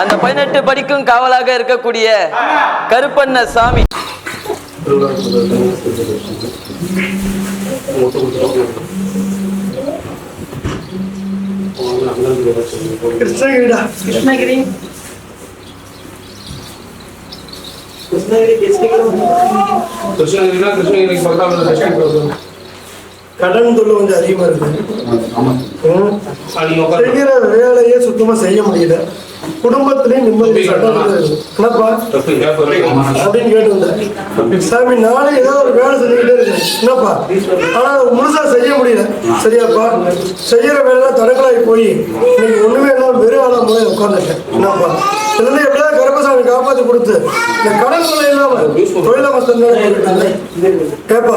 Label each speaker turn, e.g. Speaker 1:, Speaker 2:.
Speaker 1: அந்த பதினெட்டு படிக்கும் காவலாக இருக்கக்கூடிய கருப்பண்ண சாமி.
Speaker 2: கிருஷ்ணகிரிடா. கிருஷ்ணகிரி. கிருஷ்ணகிரி கிருஷ்ணகிரி.
Speaker 3: கிருஷ்ணகிரினா கிருஷ்ணகிரிக்கு பக்கத்துல கிருஷ்ணகிரி
Speaker 2: கடன் தொல்லை கொஞ்சம் அதிகமா இருக்கு.
Speaker 3: நீங்க.
Speaker 2: செய்கிற வேலையே சுத்தமா செய்ய முடியல. குடும்பத்திலையும் நிம்மதி. என்னப்பா? அப்படின்னு கேட்டு வந்தேன் சாமி நாளை ஏதோ ஒரு வேலை செஞ்சுக்கிட்டே இருக்கேன். என்னப்பா? ஆனா முழுசா செய்ய முடியல. சரியாப்பா. செய்யற வேலை தடங்களாகி போய் இன்னைக்கு ஒண்ணுமே இல்லாம வெறும் ஆளா முறை உட்காந்துட்டேன் என்னப்பா? இதுல எப்படியாவது கருப்பசாமி காப்பாத்தி கொடுத்து இந்த கடன் தொல்லை இல்லாம தொழிலமஸ்தான் கேப்பா.